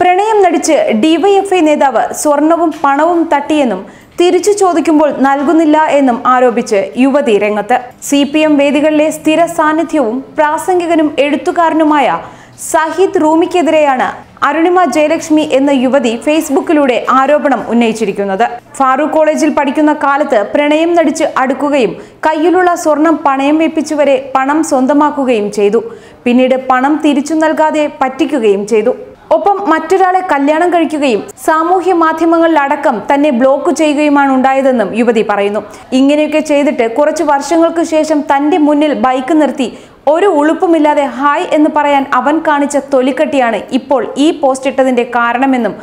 പ്രണയം നടിച്ച് ഡിവൈഎഫ്ഐ നേതാവ് സ്വർണവും പണവും തട്ടിയെന്നും തിരിച്ചു ചോദിക്കുമ്പോൾ നൽകുന്നില്ല എന്നും ആരോപിച്ച് യുവതി രംഗത്ത്. സി പി എം വേദികളിലെ സ്ഥിര സാന്നിധ്യവും പ്രാസംഗികനും എഴുത്തുകാരനുമായ സഹിദ് റൂമിക്കെതിരെയാണ് അരുണിമ ജയലക്ഷ്മി എന്ന യുവതി ഫേസ്ബുക്കിലൂടെ ആരോപണം ഉന്നയിച്ചിരിക്കുന്നത്. ഫാറൂഖ് കോളേജിൽ പഠിക്കുന്ന കാലത്ത് പ്രണയം നടിച്ച് അടുക്കുകയും കയ്യിലുള്ള സ്വർണം പണയം വെപ്പിച്ചുവരെ പണം സ്വന്തമാക്കുകയും ചെയ്തു. പിന്നീട് പണം തിരിച്ചു നൽകാതെ പറ്റിക്കുകയും ചെയ്തു. ഒപ്പം മറ്റൊരാളെ കല്യാണം കഴിക്കുകയും സാമൂഹ്യ മാധ്യമങ്ങളിലടക്കം തന്നെ ബ്ലോക്ക് ചെയ്യുകയുമാണ് ഉണ്ടായതെന്നും യുവതി പറയുന്നു. ഇങ്ങനെയൊക്കെ ചെയ്തിട്ട് കുറച്ച് വർഷങ്ങൾക്ക് ശേഷം തന്റെ മുന്നിൽ ബൈക്ക് നിർത്തി ഒരു ഉളുപ്പുമില്ലാതെ ഹായ് എന്ന് പറയാൻ അവൻ കാണിച്ച തൊലിക്കട്ടിയാണ് ഇപ്പോൾ ഈ പോസ്റ്റ് ഇട്ടതിന്റെ കാരണമെന്നും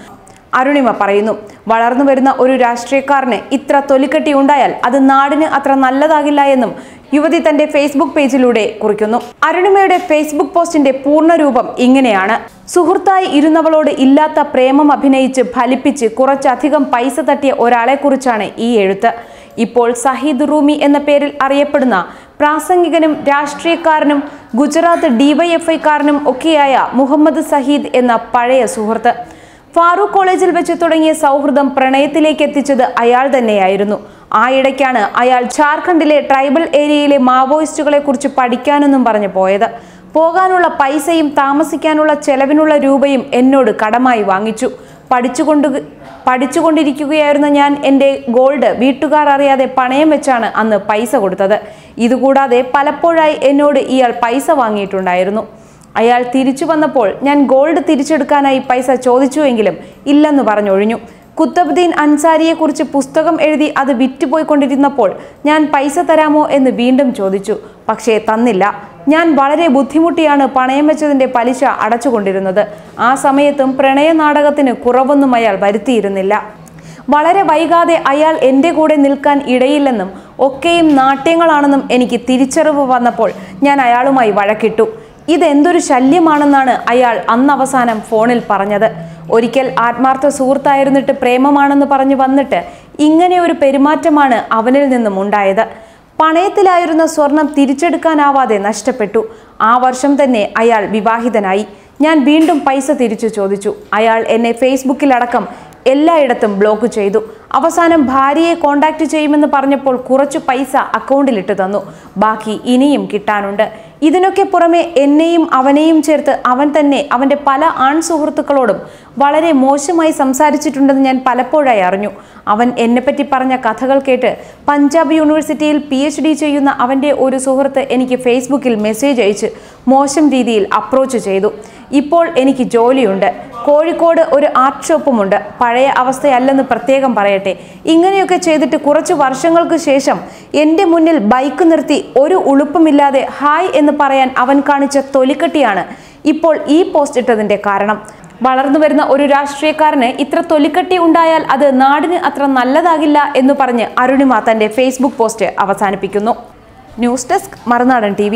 അരുണിമ പറയുന്നു. വളർന്നു വരുന്ന ഒരു രാഷ്ട്രീയക്കാരന് ഇത്ര തൊലിക്കെട്ടി ഉണ്ടായാൽ അത് നാടിന് അത്ര നല്ലതാകില്ല എന്നും യുവതി തന്റെ ഫേസ്ബുക്ക് പേജിലൂടെ കുറിക്കുന്നു. അരുണിമയുടെ ഫേസ്ബുക്ക് പോസ്റ്റിന്റെ പൂർണരൂപം ഇങ്ങനെയാണ്. സുഹൃത്തായി ഇരുന്നവളോട് ഇല്ലാത്ത പ്രേമം അഭിനയിച്ച് ഫലിപ്പിച്ച് കുറച്ചധികം പൈസ തട്ടിയ ഒരാളെക്കുറിച്ചാണ് ഈ എഴുത്ത്. ഇപ്പോൾ സഹീദ് റൂമി എന്ന പേരിൽ അറിയപ്പെടുന്ന പ്രാസംഗികനും രാഷ്ട്രീയക്കാരനും ഗുജറാത്ത് ഡിവൈഎഫ്ഐക്കാരനും ഒക്കെയായ മുഹമ്മദ് സഹീദ് എന്ന പഴയ സുഹൃത്ത്. ഫാറൂഖ് കോളേജിൽ വെച്ച് തുടങ്ങിയ സൗഹൃദം പ്രണയത്തിലേക്ക് എത്തിച്ചത് അയാൾ തന്നെയായിരുന്നു. ആ ഇടയ്ക്കാണ് അയാൾ ജാർഖണ്ഡിലെ ട്രൈബൽ ഏരിയയിലെ മാവോയിസ്റ്റുകളെ കുറിച്ച് പഠിക്കാനെന്നും പറഞ്ഞു പോയത്. പോകാനുള്ള പൈസയും താമസിക്കാനുള്ള ചെലവിനുള്ള രൂപയും എന്നോട് കടമായി വാങ്ങിച്ചു. പഠിച്ചുകൊണ്ട് പഠിച്ചുകൊണ്ടിരിക്കുകയായിരുന്ന ഞാൻ എന്റെ ഗോൾഡ് വീട്ടുകാർ അറിയാതെ പണയം വെച്ചാണ് അന്ന് പൈസ കൊടുത്തത്. ഇതുകൂടാതെ പലപ്പോഴായി എന്നോട് ഇയാൾ പൈസ വാങ്ങിയിട്ടുണ്ടായിരുന്നു. അയാൾ തിരിച്ചു വന്നപ്പോൾ ഞാൻ ഗോൾഡ് തിരിച്ചെടുക്കാനായി പൈസ ചോദിച്ചുവെങ്കിലും ഇല്ലെന്ന് പറഞ്ഞൊഴിഞ്ഞു. കുത്തബുദ്ദീൻ അൻസാരിയെക്കുറിച്ച് പുസ്തകം എഴുതി അത് വിറ്റുപോയിക്കൊണ്ടിരുന്നപ്പോൾ ഞാൻ പൈസ തരാമോ എന്ന് വീണ്ടും ചോദിച്ചു. പക്ഷേ തന്നില്ല. ഞാൻ വളരെ ബുദ്ധിമുട്ടിയാണ് പണയം വെച്ചതിന്റെ പലിശ അടച്ചുകൊണ്ടിരുന്നത്. ആ സമയത്തും പ്രണയ നാടകത്തിന് കുറവൊന്നും അയാൾ വരുത്തിയിരുന്നില്ല. വളരെ വൈകാതെ അയാൾ എന്റെ കൂടെ നിൽക്കാൻ ഇടയില്ലെന്നും ഒക്കെയും നാട്യങ്ങളാണെന്നും എനിക്ക് തിരിച്ചറിവ് വന്നപ്പോൾ ഞാൻ അയാളുമായി വഴക്കിട്ടു. ഇതെന്തൊരു ശല്യമാണെന്നാണ് അയാൾ അന്നവസാനം ഫോണിൽ പറഞ്ഞത്. ഒരിക്കൽ ആത്മാർത്ഥ സുഹൃത്തായിരുന്നിട്ട് പ്രേമമാണെന്ന് പറഞ്ഞു വന്നിട്ട് ഇങ്ങനെ ഒരു പെരുമാറ്റമാണ് അവനിൽ നിന്നും ഉണ്ടായത്. പണയത്തിലായിരുന്ന സ്വർണം തിരിച്ചെടുക്കാനാവാതെ നഷ്ടപ്പെട്ടു. ആ വർഷം തന്നെ അയാൾ വിവാഹിതനായി. ഞാൻ വീണ്ടും പൈസ തിരിച്ചു ചോദിച്ചു. അയാൾ എന്നെ ഫേസ്ബുക്കിലടക്കം എല്ലായിടത്തും ബ്ലോക്ക് ചെയ്തു. അവസാനം ഭാര്യയെ കോണ്ടാക്ട് ചെയ്യുമെന്ന് പറഞ്ഞപ്പോൾ കുറച്ചു പൈസ അക്കൗണ്ടിലിട്ട് തന്നു. ബാക്കി ഇനിയും കിട്ടാനുണ്ട്. ഇതിനൊക്കെ പുറമെ എന്നെയും അവനെയും ചേർത്ത് അവൻ തന്നെ അവന്റെ പല ആൺ സുഹൃത്തുക്കളോടും വളരെ മോശമായി സംസാരിച്ചിട്ടുണ്ടെന്ന് ഞാൻ പലപ്പോഴായി അറിഞ്ഞു. അവൻ എന്നെപ്പറ്റി പറഞ്ഞ കഥകൾ കേട്ട് പഞ്ചാബ് യൂണിവേഴ്സിറ്റിയിൽ പി എച്ച് ഡി ചെയ്യുന്ന അവന്റെ ഒരു സുഹൃത്ത് എനിക്ക് ഫേസ്ബുക്കിൽ മെസ്സേജ് അയച്ച് മോശം രീതിയിൽ അപ്രോച്ച് ചെയ്തു. ഇപ്പോൾ എനിക്ക് ജോലിയുണ്ട്. കോഴിക്കോട് ഒരു ആർട്ട് ഷോപ്പുമുണ്ട് പഴയ അവസ്ഥയല്ലെന്ന് പ്രത്യേകം പറയട്ടെ. ഇങ്ങനെയൊക്കെ ചെയ്തിട്ട് കുറച്ച് വർഷങ്ങൾക്ക് ശേഷം എന്റെ മുന്നിൽ ബൈക്ക് നിർത്തി ഒരു ഉളുപ്പുമില്ലാതെ ഹായ് എന്ന് പറയാൻ അവൻ കാണിച്ച തൊലിക്കട്ടിയാണ് ഇപ്പോൾ ഈ പോസ്റ്റ് ഇട്ടതിന്റെ കാരണം. വളർന്നു വരുന്ന ഒരു രാഷ്ട്രീയക്കാരന് ഇത്ര തൊലിക്കട്ടി ഉണ്ടായാൽ അത് നാടിന് അത്ര നല്ലതാകില്ല എന്ന് പറഞ്ഞ് അരുണിമ തന്റെ ഫേസ്ബുക്ക് പോസ്റ്റ് അവസാനിപ്പിക്കുന്നു. News desk Marunadan T